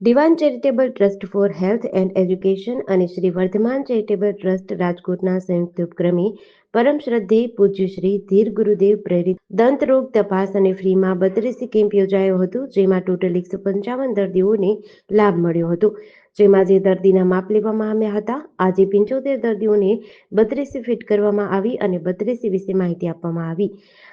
Divine charitable trust for health and education અને Shri Vardhaman charitable trust રાજકોટના સંયુક્ત ઉપક્રમે પરમ શ્રદ્ધે પૂજ્ય શ્રી ધીર ગુરુદેવ પ્રેરિત દંતરોગ તપાસ અને ફ્રીમાં બત્રીસી કેમ્પ યોજાયો હતો, જેમાં ટોટલ એકસો પંચાવન દર્દીઓને લાભ મળ્યો હતો. જેમાં જે દર્દીના માપ લેવામાં આવ્યા હતા, આજે પંચોતેર દર્દીઓને બત્રીસી ફિટ કરવામાં આવી અને બત્રીસી વિશે માહિતી આપવામાં આવી.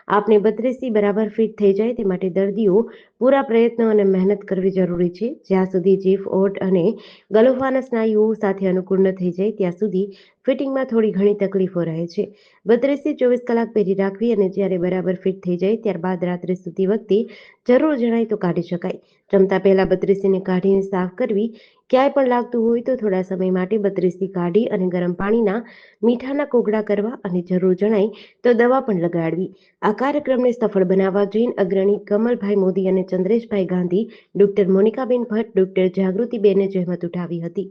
આપને બત્રીસી બરાબર ફિટ થઈ જાય તે માટે દર્દીઓ પૂરા પ્રયત્નો અને મહેનત કરવી જરૂરી છે. જ્યાં સુધી જીફ ઓટ અને ગલોફાના સ્નાયુઓ સાથે અનુકૂળ ન થઈ જાય, ત્યાં સુધી ફિટિંગમાં થોડી ઘણી તકલીફો રહે છે. બત્રીસથી ચોવીસ કલાક પહેરી રાખવી અને જ્યારે બરાબર ફિટ થઈ જાય ત્યારબાદ રાત્રે સૂતી વખતે જરૂર જણાય તો કાઢી શકાય. જમતા પહેલા બત્રીસીને કાઢીને સાફ કરવી ક્યાંય પણ લાગતું હોય તો થોડા સમય માટે બત્રીસથી કાઢી અને ગરમ પાણીના મીઠાના કોગળા કરવા અને જરૂર જણાય તો દવા પણ લગાડવી. આ કાર્યક્રમને સફળ બનાવવા જૈન અગ્રણી કમલભાઈ મોદી અને ચંદ્રેશભાઈ ગાંધી, ડોક્ટર મોનિકાબેન ભટ્ટ, ડોક્ટર જાગૃતિબેને જહેમત ઉઠાવી હતી.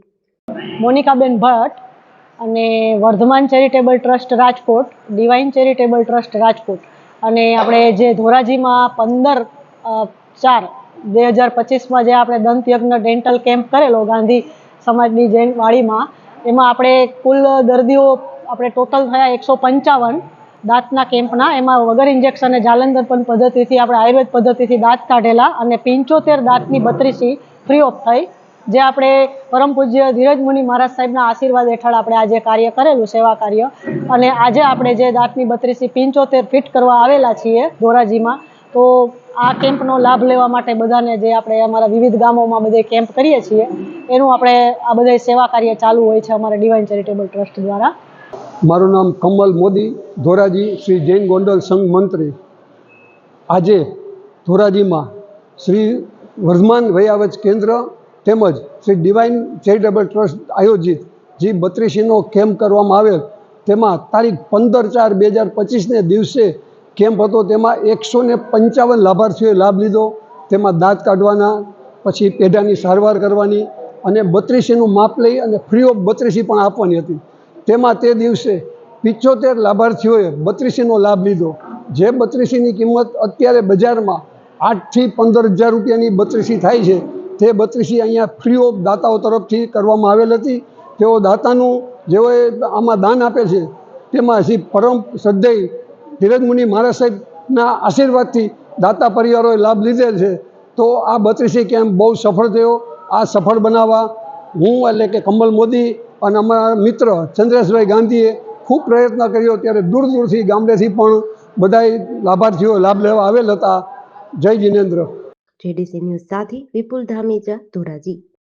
મોનિકાબેન ભટ્ટ અને Vardhman charitable trust Rajkot, divine charitable trust Rajkot. અને આપણે જે ધોરાજીમાં પંદર ચાર, બે હજાર પચીસમાં જે આપણે દંતયજ્ઞ ડેન્ટલ કેમ્પ કરેલો ગાંધી સમાજની જૈન વાડીમાં, એમાં આપણે કુલ દર્દીઓ આપણે ટોટલ થયા એકસો પંચાવન દાંતના કેમ્પના. એમાં વગર ઇન્જેક્શન જાલંધર પણ પદ્ધતિથી આપણે આયુર્વેદ પદ્ધતિથી દાંત કાઢેલા અને પંચોતેર દાંતની બત્રીસી ફ્રી ઓફ થઈ. જે આપણે પરમ પૂજ્ય ધીરજ મુનિ મહારાજ સાહેબના આશીર્વાદ હેઠળ આપણે આજે કાર્ય કરેલું, સેવા કાર્ય. અને આજે આપણે જે દાંતની બત્રીસી પંચોતેર ફિટ કરવા આવેલા છીએ ધોરાજીમાં, તો આ કેમ્પનો લાભ લેવા માટે બધાને જે આપણે અમારા વિવિધ ગામોમાં બધે કેમ્પ કરીએ છીએ, એનું આપણે આ બધા સેવા કાર્ય ચાલુ હોય છે અમારા ડિવાઇન ચેરિટેબલ ટ્રસ્ટ દ્વારા. મારું નામ કમલ મોદી, ધોરાજી શ્રી જૈન ગોંડલ સંઘ મંત્રી. આજે ધોરાજીમાં શ્રી વર્ધમાન વયાવચ કેન્દ્ર તેમજ શ્રી ડિવાઇન ચેરિટેબલ ટ્રસ્ટ આયોજિત જે બત્રીસીનો કેમ્પ કરવામાં આવેલ, તેમાં તારીખ પંદર ચાર બે હજાર પચીસને દિવસે કેમ્પ હતો. તેમાં એકસો ને પંચાવન લાભાર્થીઓએ લાભ લીધો. તેમાં દાંત કાઢવાના, પછી પેઢાની સારવાર કરવાની અને બત્રીસીનું માપ લઈ અને ફ્રી ઓફ બત્રીસી પણ આપવાની હતી. તેમાં તે દિવસે પિચોતેર લાભાર્થીઓએ બત્રીસીનો લાભ લીધો. જે બત્રીસીની કિંમત અત્યારે બજારમાં આઠથી પંદર હજાર રૂપિયાની બત્રીસી થાય છે. તે બત્રીસી અહીંયા ફ્રી ઓફ દાતાઓ તરફથી કરવામાં આવેલ હતી. તેઓ દાતાનું જેઓએ આમાં દાન આપે છે, તેમાં શ્રી પરમ શ્રદ્ધેય ધીરજ મુનિ મહારાજ સાહેબના આશીર્વાદથી દાતા પરિવારોએ લાભ લીધેલ છે. તો આ બત્રીસી કેમ્પ બહુ સફળ થયો. આ સફળ બનાવવા હું એટલે કે કમલ મોદી અને અમારા મિત્ર ચંદ્રેશભાઈ ગાંધીએ ખૂબ પ્રયત્ન કર્યો. ત્યારે દૂર દૂરથી ગામડેથી પણ બધાય લાભાર્થીઓ લાભ લેવા આવેલ હતા. જય જિનેન્દ્ર. જેડીસી ન્યૂઝ સાથે વિપુલ ધામેજા ધોરાજી